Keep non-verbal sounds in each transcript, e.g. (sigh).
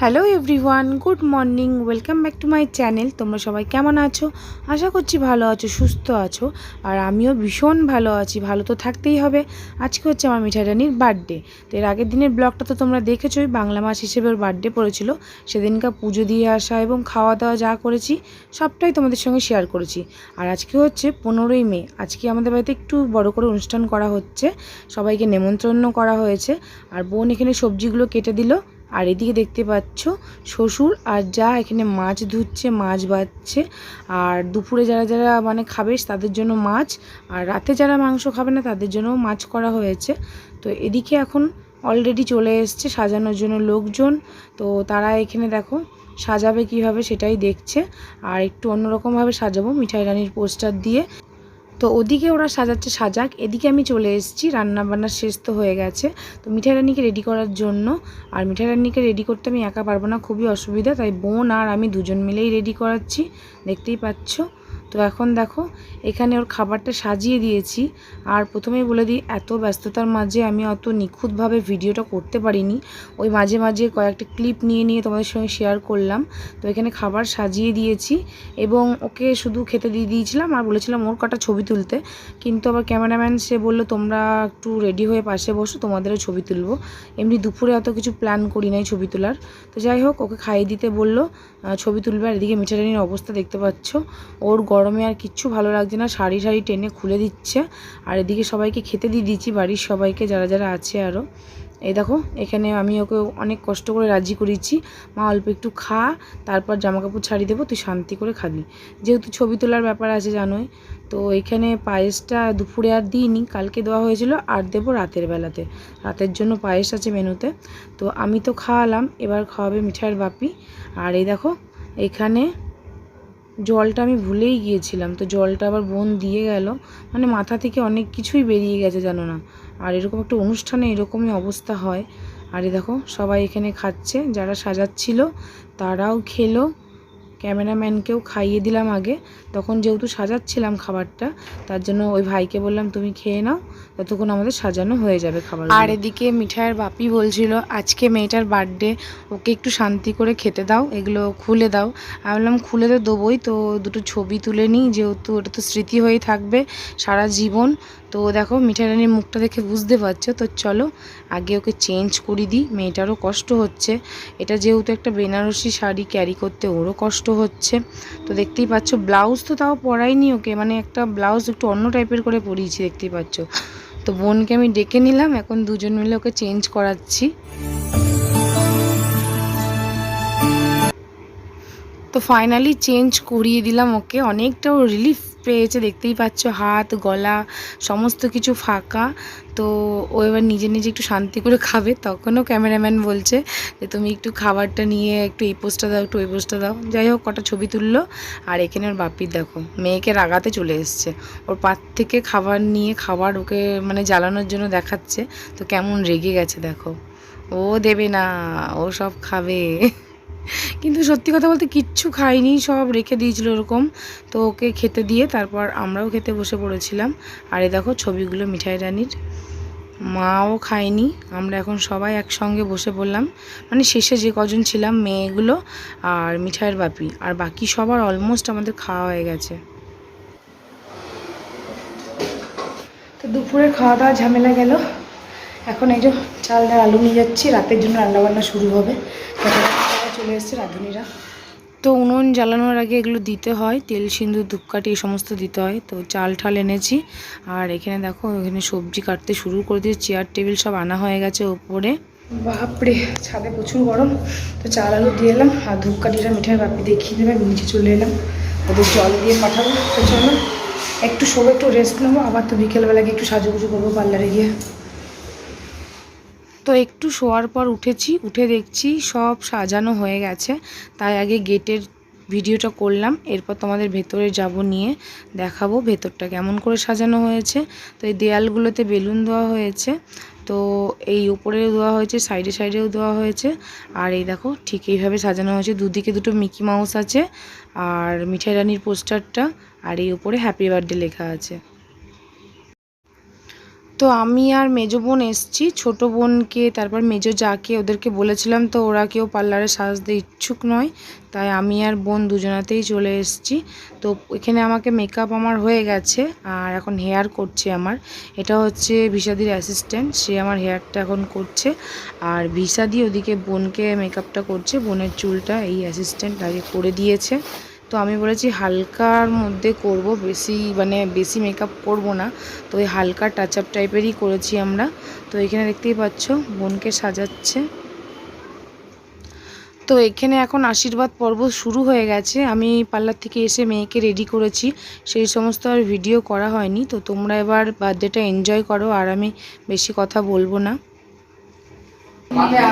Hello everyone good morning welcome back to my channel তোমরা সবাই কেমন আছো? আশা করছি ভালো আছো, সুস্থ আছো। আর আমিও ভীষণ ভালো আছি, ভালো তো থাকতেই হবে। আজকে হচ্ছে আমার মিঠাই রানির বার্থডে তো এর আগের দিনের ব্লগটা তো তোমরা দেখেছোই, বাংলা মাস হিসেবে ওর বার্থডে পড়েছিল। সেদিনকার পুজো দিয়ে আসা এবং খাওয়া দাওয়া যা করেছি, সবটাই তোমাদের সঙ্গে শেয়ার করেছি। আর আজকে হচ্ছে পনেরোই মে, আজকে আমাদের বাড়িতে একটু বড় করে অনুষ্ঠান করা হচ্ছে। সবাইকে নেমন্ত্রণ করা হয়েছে। আর বোন এখানে সবজিগুলো কেটে দিল। আর এদিকে দেখতে পাচ্ছ শ্বশুর আর যা এখানে মাছ ধুচ্ছে, মাছ বাচ্ছে আর দুপুরে যারা যারা মানে খাবে তাদের জন্য মাছ, আর রাতে যারা মাংস খাবে না তাদের জন্য মাছ করা হয়েছে। তো এদিকে এখন অলরেডি চলে এসছে সাজানোর জন্য লোকজন। তো তারা এখানে দেখো সাজাবে কীভাবে সেটাই দেখছে। আর একটু অন্যরকমভাবে সাজাবো মিঠাই রানির পোস্টার দিয়ে। তো ওদিকে ওরা সাজাচ্ছে সাজাক। এদিকে আমি চলে এসেছি, রান্নাবান্না শেষ তো হয়ে গেছে। তো মিঠাই রান্নিকে রেডি করার জন্য, আর মিঠাই রান্নিকে রেডি করতে আমি একা পারব না, খুবই অসুবিধা। তাই বোন আর আমি দুজন মিলেই রেডি করাচ্ছি, দেখতেই পাচ্ছ। তো এখন দেখো, এখানে ওর খাবারটা সাজিয়ে দিয়েছি। আর প্রথমেই বলে দিই, এত ব্যস্ততার মাঝে আমি অত নিখুঁতভাবে ভিডিওটা করতে পারিনি। ওই মাঝে মাঝে কয়েকটা ক্লিপ নিয়ে নিয়ে তোমাদের সঙ্গে শেয়ার করলাম। তো এখানে খাবার সাজিয়ে দিয়েছি এবং ওকে শুধু খেতে দিয়ে দিয়েছিলাম আর বলেছিলাম ওর কটা ছবি তুলতে। কিন্তু আবার ক্যামেরাম্যান সে বলল, তোমরা একটু রেডি হয়ে পাশে বসো, তোমাদেরও ছবি তুলবো। এমনি দুপুরে অত কিছু প্ল্যান করি নাই ছবি তোলার। তো যাই হোক, ওকে খাইয়ে দিতে বলল ছবি তুলবে আর এদিকে মিঠারানির অবস্থা দেখতে পাচ্ছ। ওর গরমে আর কিচ্ছু ভালো লাগছে না। শাড়ি শাড়ি টেনে খুলে দিচ্ছে। আর এদিকে সবাইকে খেতে দিয়ে দিচ্ছি বাড়ির সবাইকে, যারা যারা আছে আরও এই দেখো, এখানে আমি ওকে অনেক কষ্ট করে রাজি করেছি মা অল্প একটু খা, তারপর জামা কাপড় ছাড়িয়ে দেবো, তুই শান্তি করে খাবি। যেহেতু ছবি তোলার ব্যাপার আছে, জানোই। তো এখানে পায়েসটা দুপুরে আর দিইনি, কালকে দেওয়া হয়েছিল, আর দেবো রাতের বেলাতে। রাতের জন্য পায়েস আছে মেনুতে। তো আমি তো খাওয়ালাম, এবার খাওয়াবে মিঠাইয়ের বাপি। আর এই দেখো, এখানে জলটা আমি ভুলেই গিয়েছিলাম। তো জলটা আবার বোন দিয়ে গেল। মানে মাথা থেকে অনেক কিছুই বেরিয়ে গেছে, জানো না। আর এরকম একটা অনুষ্ঠানে এরকমই অবস্থা হয়। আর দেখো, সবাই এখানে খাচ্ছে। যারা সাজাচ্ছিল, তারাও খেলো। ক্যামেরাম্যানকেও খাইয়ে দিলাম আগে। তখন যেহেতু সাজাচ্ছিলাম খাবারটা, তার জন্য ওই ভাইকে বললাম, তুমি খেয়ে নাও, ততক্ষণ আমাদের সাজানো হয়ে যাবে খাবার আর এদিকে মিঠাইয়ের বাপি বলছিল, আজকে মেয়েটার বার্থডে, ওকে একটু শান্তি করে খেতে দাও, এগুলো খুলে দাও। আমি বললাম, খুলে তো দেবোই, তো দুটো ছবি তুলে নিই, যেহেতু ওটা তো স্মৃতি হয়েই থাকবে, সারা জীবন তো দেখো মিঠাই রানির মুখটা দেখে বুঝতে পারছ, তো চলো আগে ওকে চেঞ্জ করে দিই, মেয়েটারও কষ্ট হচ্ছে। এটা যেহেতু একটা বেনারসি শাড়ি ক্যারি করতে ওরও কষ্ট হচ্ছে। তো দেখতেই পাচ্ছ ব্লাউজ তো তাও পরাইনি ওকে মানে একটা ব্লাউজ একটু অন্য টাইপের করে পরিয়েছি, দেখতেই পাচ্ছ। তো বোনকে আমি ডেকে নিলাম, এখন দুজন মিলে ওকে চেঞ্জ করাচ্ছি। তো ফাইনালি চেঞ্জ করিয়ে দিলাম ওকে, অনেকটাও রিলিফ পেয়েছে, দেখতেই পাচ্ছ, হাত, গলা, সমস্ত কিছু ফাঁকা। তো ও এবার নিজে নিজে একটু শান্তি করে খাবে। তখনও ক্যামেরাম্যান বলছে যে, তুমি একটু খাবারটা নিয়ে একটু এই পোস্টটা দাও, একটু ওই পোস্টটা দাও। যাই হোক, কটা ছবি তুললো। আর এখানে ওর বাপির দেখো, মেয়েকে রাগাতে চলে এসছে। ওর পাত থেকে খাবার নিয়ে খাবার ওকে মানে জ্বালানোর জন্য দেখাচ্ছে। তো কেমন রেগে গেছে, দেখো। ও দেবে না, ও সব খাবে। কিন্তু সত্যি কথা বলতে কিচ্ছু খাইনি, সব রেখে দিয়েছিল ওরকম। তো ওকে খেতে দিয়ে তারপর আমরাও খেতে বসে পড়েছিলাম। আর এ দেখো ছবিগুলো মিঠাই রানির। মাও খায়নি, আমরা এখন সবাই একসঙ্গে বসে পড়লাম। মানে শেষে যে কজন ছিলাম, মেয়েগুলো আর মিঠাইয়ের বাপি। আর বাকি সবার অলমোস্ট আমাদের খাওয়া হয়ে গেছে। তো দুপুরে খাওয়া দাওয়া ঝামেলা গেল। এখন এই যে চাল আলু নিয়ে যাচ্ছি, রাতের জন্য রান্নাবান্না শুরু হবে। চলে এসছে রাঁধুনিরা। তো উনুন জ্বালানোর আগে এগুলো দিতে হয় তেল সিন্দুর ধূপকাঠি এই সমস্ত দিতে হয়। তো চাল ঠাল এনেছি। আর এখানে দেখো এখানে সবজি কাটতে শুরু করে দিয়ে চেয়ার টেবিল সব আনা হয়ে গেছে ওপরে। বাপরে ছাদে প্রচুর গরম। তো চাল আলু দিয়ে এলাম আর ধূপকাঠিটা মিঠাই বাপি দেখিয়ে দেবে নিচে চলে এলাম। ওদের জল দিয়ে পাঠাবো। তো চলো একটু শোবো একটু রেস্ট নেব আবার তো বিকেলবেলা গিয়ে একটু সাজুগুজু করব পার্লারে গিয়ে। তো একটু শোয়ার পর উঠেছি, উঠে দেখছি সব সাজানো হয়ে গেছে। তাই আগে গেটের ভিডিওটা করলাম, এরপর তোমাদের ভেতরে যাব নিয়ে দেখাবো ভেতরটা কেমন করে সাজানো হয়েছে। তো এই দেয়ালগুলোতে বেলুন দেওয়া হয়েছে, তো এই উপরেও দেওয়া হয়েছে, সাইডে সাইডেও দেওয়া হয়েছে। আর এই দেখো, ঠিক এইভাবে সাজানো হয়েছে, দুদিকে দুটো মিকি মাউস আছে আর মিঠাই রানির পোস্টারটা আর এই উপরে হ্যাপি বার্থডে লেখা আছে। তো আমি আর মেজো বোন এসছি। ছোট বোনকে, তারপর মেজো যাকে ওদেরকে বলেছিলাম, তো ওরা কেউ পার্লারে সাজতে ইচ্ছুক নয়। তাই আমি আর বোন দুজনাতেই চলে এসেছি। তো এখানে আমাকে মেকআপ আমার হয়ে গেছে, আর এখন হেয়ার করছে আমার। এটা হচ্ছে ভিসাদির অ্যাসিস্ট্যান্ট সে আমার হেয়ারটা এখন করছে। আর ভিসাদি ওদিকে বোনকে মেকআপটা করছে, বোনের চুলটা এই অ্যাসিস্ট্যান্ট আগে করে দিয়েছে। তো আমি বলেছি হালকার মধ্যে করব বেশি মানে বেশি মেকআপ করব না। তো ওই হালকা টাচ আপ টাইপেরই করেছি আমরা। তো এখানে দেখতেই পাচ্ছ বোনকে সাজাচ্ছে। তো এখানে এখন আশীর্বাদ পর্ব শুরু হয়ে গেছে। আমি পার্লার থেকে এসে মেয়েকে রেডি করেছি। সেই সমস্ত আর ভিডিও করা হয়নি। তো তোমরা এবার বার্থডেটা এনজয় করো আর আমি বেশি কথা বলব না। মাথায়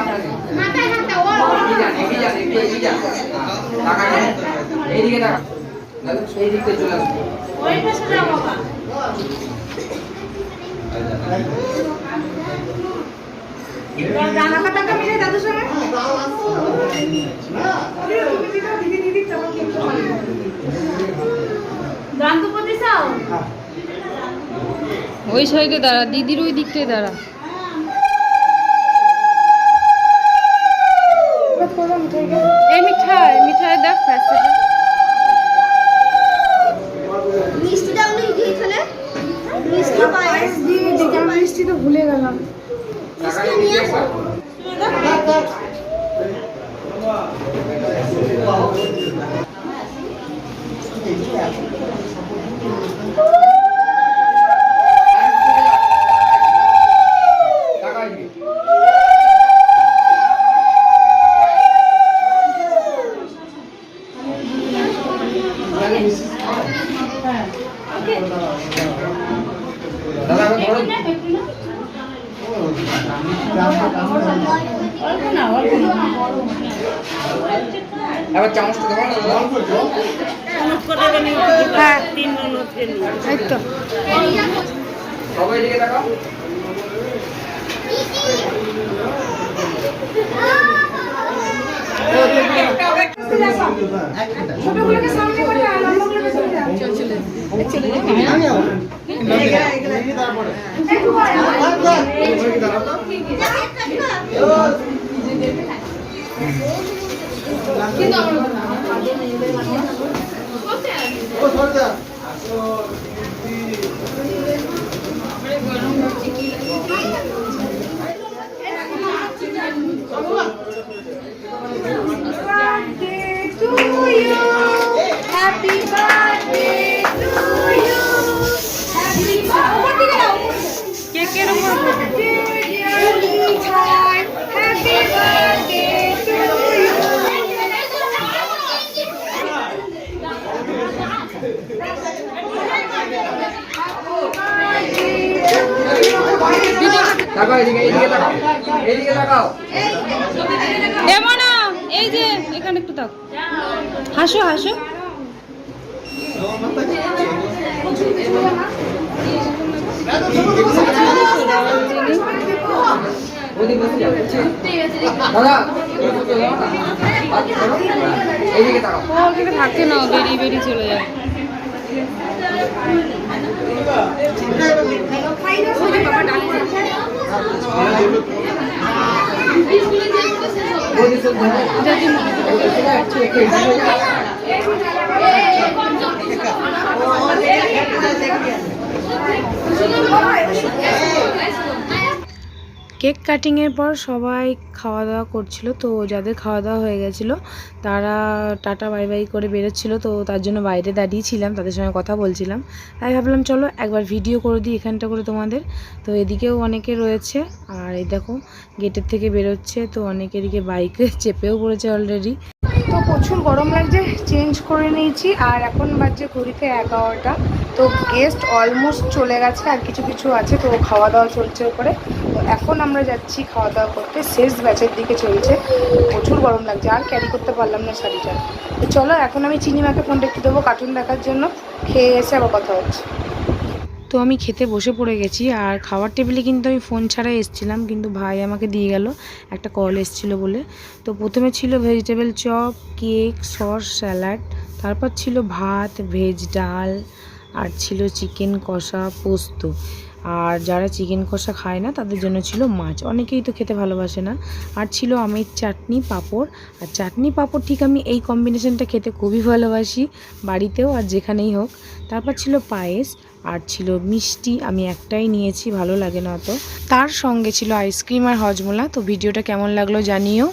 এইদিকে তাকান। দাদা, এই দিক থেকে চলে আসুন। ওই সাইডে দাঁড়া দিদির ওই দিকটায় দাঁড়া মিঠাই গেলাম মিষ্টি এই তো সবাই তাকাও এদিকে এইদিকে তাকাও এইদিকে তাকাও দেবো না এই যে এখানে একটু তাক হাসো হাসো। থাকে না বেরিয়ে বেরিয়ে চলে যায়। ওদিকে ধরো। কেক কাটিংয়ের পর সবাই খাওয়া দাওয়া করছিল, তো যাদের খাওয়া দাওয়া হয়ে গেছিল, তারা টাটা বাই বাই করে বেরোচ্ছিলো, তো তার জন্য বাইরে দাঁড়িয়েছিলাম তাদের সঙ্গে কথা বলছিলাম। তাই ভাবলাম, চলো একবার ভিডিও করে দিই এখানটা করে তোমাদের। তো এদিকেও অনেকে রয়েছে, আর এই দেখো, গেটের থেকে বেরোচ্ছে, তো অনেকে এদিকে বাইকে (laughs) চেপেও পড়েছে অলরেডি প্রচুর গরম লাগছে চেঞ্জ করে নিয়েছি। আর এখন বাজছে ঘড়িতে এগারোটা। তো গেস্ট অলমোস্ট চলে গেছে, আর কিছু কিছু আছে, তো খাওয়া দাওয়া চলছে ওপরে। তো এখন আমরা যাচ্ছি খাওয়া দাওয়া করতে। শেষ ব্যাচের দিকে চলছে। প্রচুর গরম লাগছে, আর ক্যারি করতে পারলাম না শাড়িটা। তো চলো, এখন আমি চিনিমাকে ফোনটা একটু দেবো কার্টুন দেখার জন্য। খেয়ে এসে আবার কথা হচ্ছে। তো আমি খেতে বসে পড়ে গেছি আর খাওয়ার টেবিলে কিন্তু আমি ফোন ছাড়াই এসেছিলাম, কিন্তু ভাই আমাকে দিয়ে গেল, একটা কল এসেছিল বলে। তো প্রথমে ছিল vegetable chop cake sauce salad তারপর ছিল ভাত ভেজ ডাল, আর ছিল চিকেন কষা, পোস্ত। আর যারা চিকেন কষা খায় না, তাদের জন্য ছিল মাছ। অনেকেই তো খেতে ভালোবাসে না। আর ছিল আমের চাটনি, পাঁপড়। আর চাটনি, পাঁপড় ঠিক আমি এই কম্বিনেশনটা খেতে খুবই ভালোবাসি, বাড়িতেও আর যেখানেই হোক। তারপর ছিল পায়েস। আর ছিল মিষ্টি, আমি একটাই নিয়েছি, ভালো লাগে না অত তার সঙ্গে ছিল আইসক্রিম আর হজমোলা, তো ভিডিওটা কেমন লাগল জানিও।